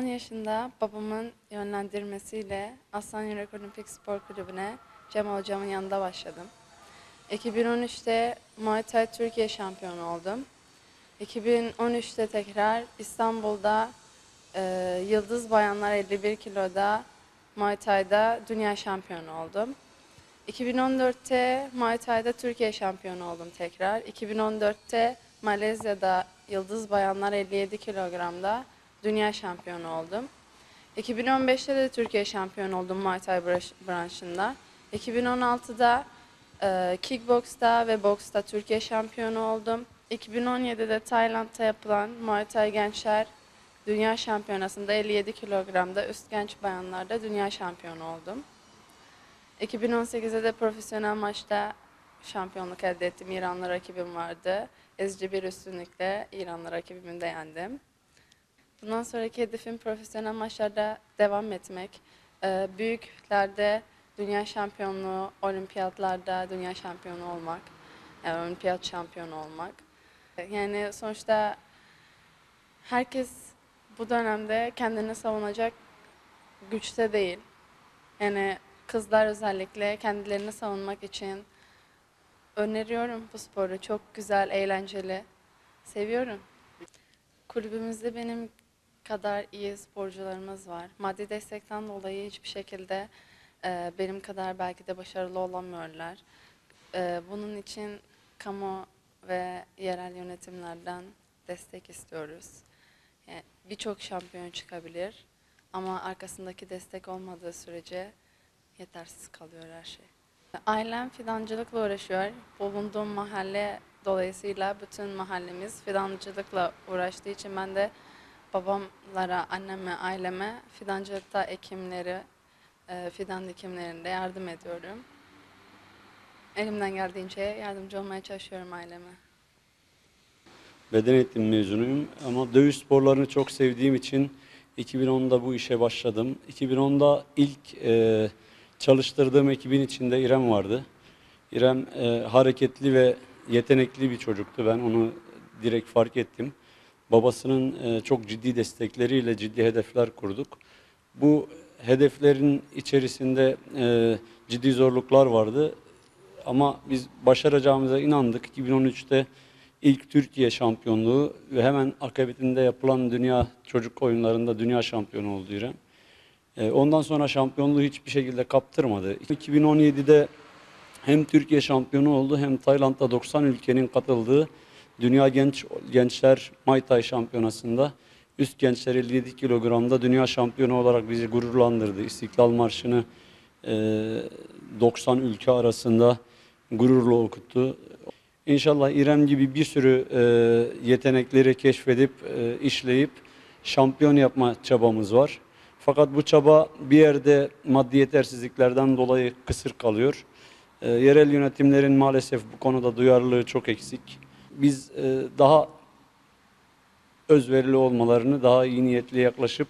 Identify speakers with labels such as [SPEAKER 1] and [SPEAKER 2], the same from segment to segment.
[SPEAKER 1] 10 yaşında babamın yönlendirmesiyle Aslan Yürek Olimpik Spor Kulübü'ne Cemal Hocam'ın yanında başladım. 2013'te Muay Thai Türkiye şampiyonu oldum. 2013'te tekrar İstanbul'da e, Yıldız Bayanlar 51 kiloda Muay Thai'da dünya şampiyonu oldum. 2014'te Muay Thai'da Türkiye şampiyonu oldum tekrar. 2014'te Malezya'da Yıldız Bayanlar 57 kilogramda dünya şampiyonu oldum. 2015'te de Türkiye şampiyonu oldum Muay Thai branş- branşında. 2016'da e, kickboxta ve boksta Türkiye şampiyonu oldum. 2017'de Tayland'da yapılan Muay Thai Gençler Dünya Şampiyonası'nda 57 kilogramda üst genç bayanlarda dünya şampiyonu oldum. 2018'de de profesyonel maçta şampiyonluk elde ettim. İranlı rakibim vardı. Ezici bir üstünlükle İranlı rakibimi de yendim. Bundan sonraki hedefim profesyonel maçlarda devam etmek. Ee, büyüklerde dünya şampiyonluğu, olimpiyatlarda dünya şampiyonu olmak. Yani olimpiyat şampiyonu olmak. Yani sonuçta herkes bu dönemde kendini savunacak güçte değil. Yani kızlar özellikle kendilerini savunmak için öneriyorum bu sporu. Çok güzel, eğlenceli. Seviyorum. Kulübümüzde benim kadar iyi sporcularımız var. Maddi destekten dolayı hiçbir şekilde e, benim kadar belki de başarılı olamıyorlar. E, bunun için kamu ve yerel yönetimlerden destek istiyoruz. Yani Birçok şampiyon çıkabilir ama arkasındaki destek olmadığı sürece yetersiz kalıyor her şey. Ailem fidancılıkla uğraşıyor. Bulunduğum mahalle dolayısıyla bütün mahallemiz fidancılıkla uğraştığı için ben de babamlara, anneme, aileme fidancılıkta ekimleri, e, fidan dikimlerinde yardım ediyorum. Elimden geldiğince yardımcı olmaya çalışıyorum aileme.
[SPEAKER 2] Beden eğitimi mezunuyum ama dövüş sporlarını çok sevdiğim için 2010'da bu işe başladım. 2010'da ilk e, çalıştırdığım ekibin içinde İrem vardı. İrem e, hareketli ve yetenekli bir çocuktu. Ben onu direkt fark ettim. Babasının e, çok ciddi destekleriyle ciddi hedefler kurduk. Bu hedeflerin içerisinde e, ciddi zorluklar vardı. Ama biz başaracağımıza inandık. 2013'te ilk Türkiye şampiyonluğu ve hemen akabinde yapılan dünya çocuk oyunlarında dünya şampiyonu oldu İrem. Ee, Ondan sonra şampiyonluğu hiçbir şekilde kaptırmadı. 2017'de hem Türkiye şampiyonu oldu hem Tayland'da 90 ülkenin katıldığı Dünya Genç Gençler Muay Thai Şampiyonası'nda üst gençler 57 kilogramda dünya şampiyonu olarak bizi gururlandırdı. İstiklal Marşı'nı e, 90 ülke arasında gururla okuttu. İnşallah İrem gibi bir sürü e, yetenekleri keşfedip, e, işleyip şampiyon yapma çabamız var. Fakat bu çaba bir yerde maddi yetersizliklerden dolayı kısır kalıyor. E, yerel yönetimlerin maalesef bu konuda duyarlılığı çok eksik. Biz e, daha özverili olmalarını, daha iyi niyetli yaklaşıp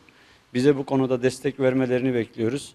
[SPEAKER 2] bize bu konuda destek vermelerini bekliyoruz.